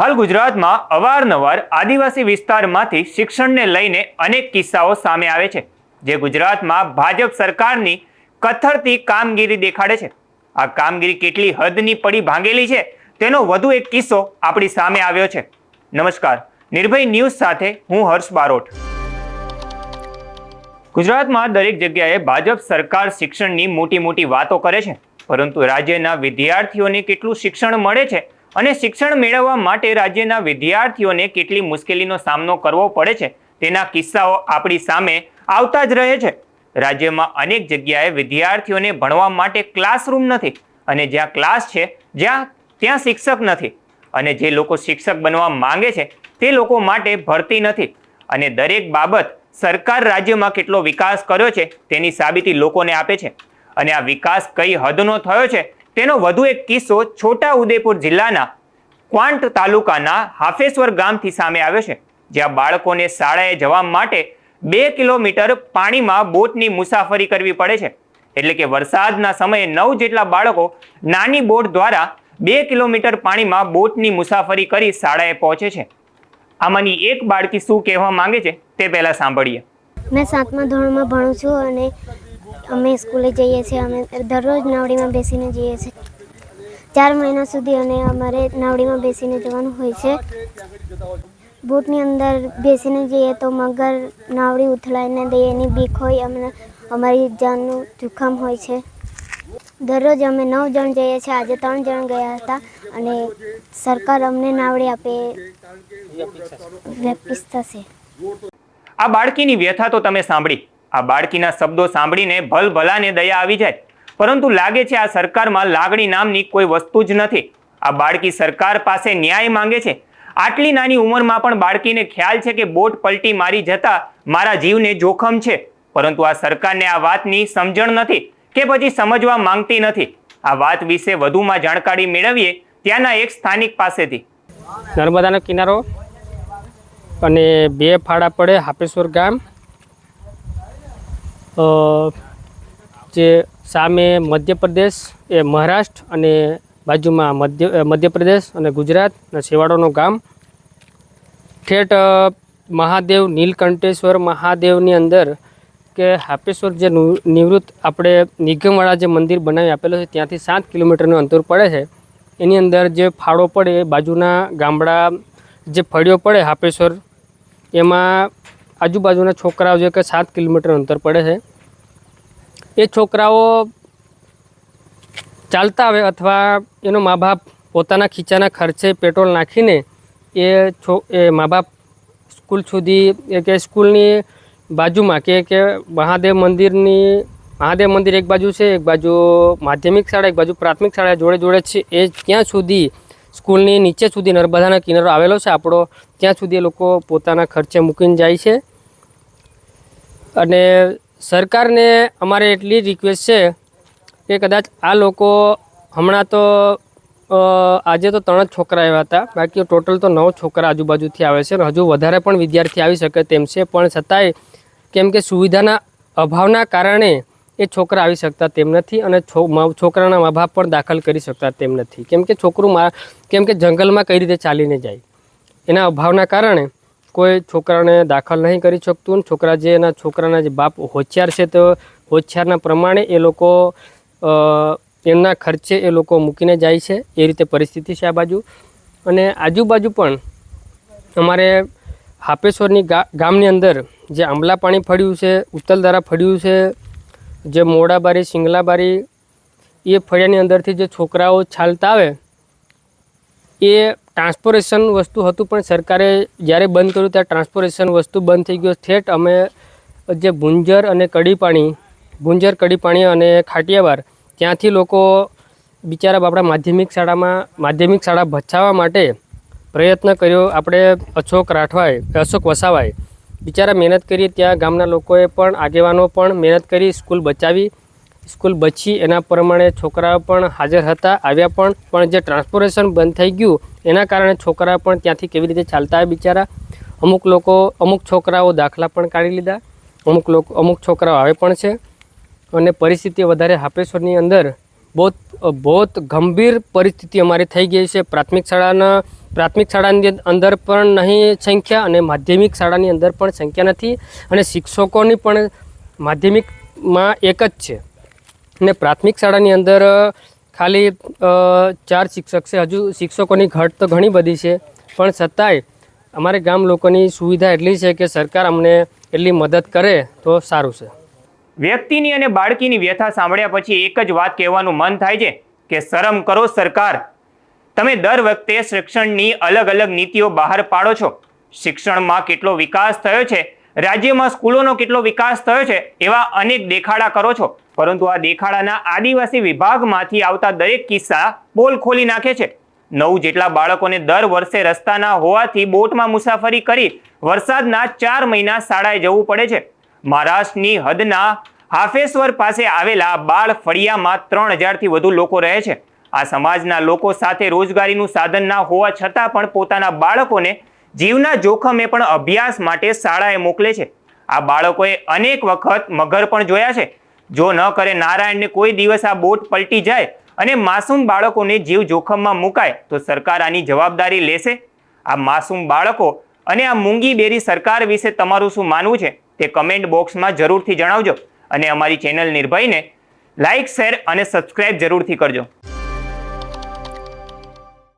હાલ ગુજરાતમાં અવારનવાર આદિવાસી વિસ્તારમાંથી શિક્ષણને લઈને અનેક કિસ્સાઓ સામે આવે છે, જે ગુજરાતમાં ભાજપ સરકારની કથળતી કામગીરી દેખાડે છે. આ કામગીરી કેટલી હદની પડી ભાંગેલી છે, તેનો વધુ એક કિસ્સો આપણી સામે આવ્યો છે. નમસ્કાર, નિર્ભય ન્યૂઝ સાથે હું હર્ષ બારોટ. ગુજરાતમાં દરેક જગ્યાએ ભાજપ સરકાર શિક્ષણની મોટી મોટી વાતો કરે છે, પરંતુ રાજ્યના વિદ્યાર્થીઓને કેટલું શિક્ષણ મળે છે અને શિક્ષણ મેળવવા માટે રાજ્યના વિદ્યાર્થીઓને કેટલી મુશ્કેલીનો સામનો કરવો પડે છે તેના કિસ્સાઓ આપણી સામે આવતા જ રહે છે. રાજ્યમાં અનેક જગ્યાએ વિદ્યાર્થીઓને ભણવા માટે ક્લાસરૂમ નથી અને જ્યાં ક્લાસ છે, જ્યાં ત્યાં શિક્ષક નથી. અને જે લોકો શિક્ષક બનવા માંગે છે, તે લોકો માટે ભરતી નથી. અને દરેક બાબત સરકાર રાજ્યમાં કેટલો વિકાસ કર્યો છે તેની સાબિતી લોકોને આપે છે. અને આ વિકાસ કઈ હદનો થયો છે તેનો વધુ એક કિસ્સો છોટા ઉદેપુર જિલ્લાના ક્વાંટ તાલુકાના હાફેશ્વર ગામથી સામે આવ્યો છે, જ્યાં બાળકોને શાળાએ જવા માટે બે કિલોમીટર પાણીમાં બોટની મુસાફરી કરવી પડે છે. એટલે કે વરસાદના સમયે નવ જેટલા બાળકો નાની બોટ દ્વારા બે કિલોમીટર પાણીમાં બોટની મુસાફરી કરી શાળાએ પહોંચે છે. આમાંની એક બાળકી શું કહેવા માંગે છે તે પહેલા સાંભળીએ. મેં સાતમા ધોરણમાં ભણું છું અને અમે સ્કૂલે જઈએ છીએ, અમે દરરોજ નાવડીમાં બેસીને જઈએ છીએ. ચાર મહિના સુધી અને અમારે નાવડીમાં બેસીને જવાનું હોય છે. બોટની અંદર બેસીને જઈએ તો મગર નાવડી ઉથલાઈને દે એની બીક હોય, અમને અમારી જાનનું જોખમ હોય છે. દરરોજ અમે નવ જણ જઈએ છીએ, આજે ત્રણ જણ ગયા હતા અને સરકાર અમને નાવડી આપે, વ્યક્તિ થશે. આ બાળકીની વ્યથા તો તમે સાંભળી. આ બાળકીના શબ્દો સાંભળીને ભલભલાને દયા આવી જાય. પરંતુ લાગે છે આ સરકારમાં લાગણી નામની કોઈ વસ્તુ જ નથી. આ બાળકી સરકાર પાસે ન્યાય માંગે છે. આટલી નાની ઉંમરમાં પણ બાળકીને ખ્યાલ છે કે બોટ પલટી મારી જતા મારા જીવને જોખમ છે. પરંતુ આ સરકારને આ વાતની સમજણ નથી કે પછી સમજવા માંગતી નથી. આ વાત વિશે વધુમાં જાણકારી મેળવીએ ત્યાંના એક સ્થાનિક પાસેથી. નર્મદાનો કિનારો અને બે ફાળા પડે હાપેશ્વર ગામ જે સામે મધ્યપ્રદેશ એ મહારાષ્ટ્ર અને બાજુમાં મધ્ય મધ્યપ્રદેશ અને ગુજરાત અને છેવાડોનું ગામ. ઠેઠ મહાદેવ નીલકંઠેશ્વર મહાદેવની અંદર કે હાપેશ્વર જે નિવૃત્ત આપણે નિગમવાળા જે મંદિર બનાવી આપેલું છે, ત્યાંથી સાત કિલોમીટરનું અંતર પડે છે. એની અંદર જે ફાળો પડે એ બાજુના ગામડા જે ફળિયો પડે હાપેશ્વર, એમાં આજુબાજુના છોકરાઓ જે કે સાત કિલોમીટર અંતર પડે છે, એ છોકરાઓ ચાલતા આવે અથવા એનો મા બાપ પોતાના ખીચાના ખર્ચે પેટ્રોલ નાખીને એ છો, એ મા બાપ સ્કૂલ સુધી કે સ્કૂલની બાજુમાં કે કે મહાદેવ મંદિરની, મહાદેવ મંદિર એક બાજુ છે, એક બાજુ માધ્યમિક શાળા, એક બાજુ પ્રાથમિક શાળા જોડે જોડે છે, એ ત્યાં સુધી સ્કૂલની નીચે સુધી નર્મદાના કિનારો આવેલો છે. આપણો ત્યાં સુધી એ લોકો પોતાના ખર્ચે મૂકીને જાય છે. અને સરકારને અમારે એટલી રિક્વેસ્ટ છે કે કદાચ આ લોકો હમણાં તો આજે તો ત્રણ જ છોકરા આવ્યા હતા. બાકી ટોટલ તો નવ છોકરા આજુબાજુથી આવે છે અને હજુ વધારે પણ વિદ્યાર્થી આવી શકે તેમ છે. પણ છતાંય કેમ કે સુવિધાના અભાવના કારણે એ છોકરા આવી શકતા તેમ નથી અને છોકરાના મા બાપ પણ દાખલ કરી શકતા તેમ નથી. કેમ કે છોકરું કેમ કે જંગલમાં કઈ રીતે ચાલીને જાય? એના અભાવના કારણે કોઈ છોકરાને દાખલ નહીં કરી શકતું છોકરા જે એના છોકરાના જે બાપ હોશિયાર છે તો હોશિયારના પ્રમાણે એ લોકો એમના ખર્ચે એ લોકો મૂકીને જાય છે. એ રીતે પરિસ્થિતિ છે આ બાજુ. અને આજુબાજુ પણ અમારે હાપેશ્વરની ગા, ગામની અંદર જે આંબલા પાણી ફળ્યું છે, ઉત્તલધારા ફળ્યું છે, જે મોડાબારી શિંગલાબારી એ ફળિયાની અંદરથી જે છોકરાઓ છાલતા આવે એ ટ્રાન્સપોરેશન વસ્તુ હતું, પણ સરકારે જ્યારે બંધ કર્યું ત્યારે ટ્રાન્સપોરેશન વસ્તુ બંધ થઈ ગયો. ઠેઠ અમે જે ભૂંજર અને કડી પાણી ભૂંજર કડી પાણી અને ખાટિયાવાર ત્યાંથી લોકો બિચારા આપણા માધ્યમિક શાળામાં, માધ્યમિક શાળા બચાવવા માટે પ્રયત્ન કર્યો. આપણે અશોક રાઠવાએ, અશોક વસાવાએ બિચારા મહેનત કરી, ત્યાં ગામના લોકોએ પણ આગેવાનો પણ મહેનત કરી, સ્કૂલ બચાવી. સ્કૂલ બચી એના પ્રમાણે છોકરાઓ પણ હાજર હતા, આવ્યા પણ. પણ જે ટ્રાન્સપોરેશન બંધ થઈ ગયું, એના કારણે છોકરા પણ ત્યાંથી કેવી રીતે ચાલતા બિચારા? અમુક લોકો, અમુક છોકરાઓ દાખલા પણ કાઢી લીધા. અમુક લોકો, અમુક છોકરાઓ આવે પણ છે. અને પરિસ્થિતિ વધારે હાપેશ્વરની અંદર બહુ બહુ ગંભીર પરિસ્થિતિ અમારી થઈ ગઈ છે. પ્રાથમિક શાળાના, પ્રાથમિક શાળાની અંદર પણ નહીં સંખ્યા અને માધ્યમિક શાળાની અંદર પણ સંખ્યા નથી. અને શિક્ષકોની પણ માધ્યમિકમાં એક જ છે. ને પ્રાથમિક શાળાની અંદર ખાલી ચાર શિક્ષક છે. હજુ શિક્ષકોની ઘટ તો ઘણી બધી છે. પણ છતાંય અમારે ગામ લોકોની સુવિધા એટલી છે કે સરકાર અમને એટલી મદદ કરે તો સારું છે. વ્યક્તિની અને બાળકીની વ્યથા સાંભળ્યા પછી એક જ વાત કહેવાનું મન થાય છે કે શરમ કરો સરકાર. તમે દર વખતે શિક્ષણની અલગ અલગ નીતિઓ બહાર પાડો છો. શિક્ષણમાં કેટલો વિકાસ થયો છે? રાજ્યમાં સ્કૂલોનો કેટલો વિકાસ થયો છે? એવા અનેક દેખાડા કરો છો. પરંતુ આ દેખાડાના આદિવાસી વિભાગમાંથી આવતા દરેક કિસ્સા પોલ ખોલી નાખે છે. નવ જેટલા બાળકોને દર વર્ષે રસ્તાના હોવાથી બોટમાં મુસાફરી કરી વરસાદના ચાર મહિના શાળાએ જવું પડે છે. મહારાષ્ટ્રની હદના હાફેશ્વર પાસે આવેલા બાળ ફળિયામાં ત્રણ હજારથી વધુ લોકો રહે છે. આ સમાજના લોકો સાથે રોજગારીનું સાધન ના હોવા છતાં પણ પોતાના બાળકોને જીવના જોખમે પણ અભ્યાસ માટે શાળાએ મોકલે છે. આ બાળકોએ અનેક વખત મગર પણ જોયા છે. જો ન કરે નારાયણને કોઈ દિવસ આ બોટ પલટી જાય અને માસૂમ બાળકોને જીવ જોખમમાં મુકાય, તો સરકાર આની જવાબદારી લેશે? આ માસૂમ બાળકો અને આ મૂંગી બેરી સરકાર વિશે તમારું શું માનવું છે? તે કમેન્ટ બોક્સમાં જરૂરથી જણાવજો અને અમારી ચેનલ નિર્ભયને લાઇક શેર અને સબસ્ક્રાઇબ જરૂરથી કરજો.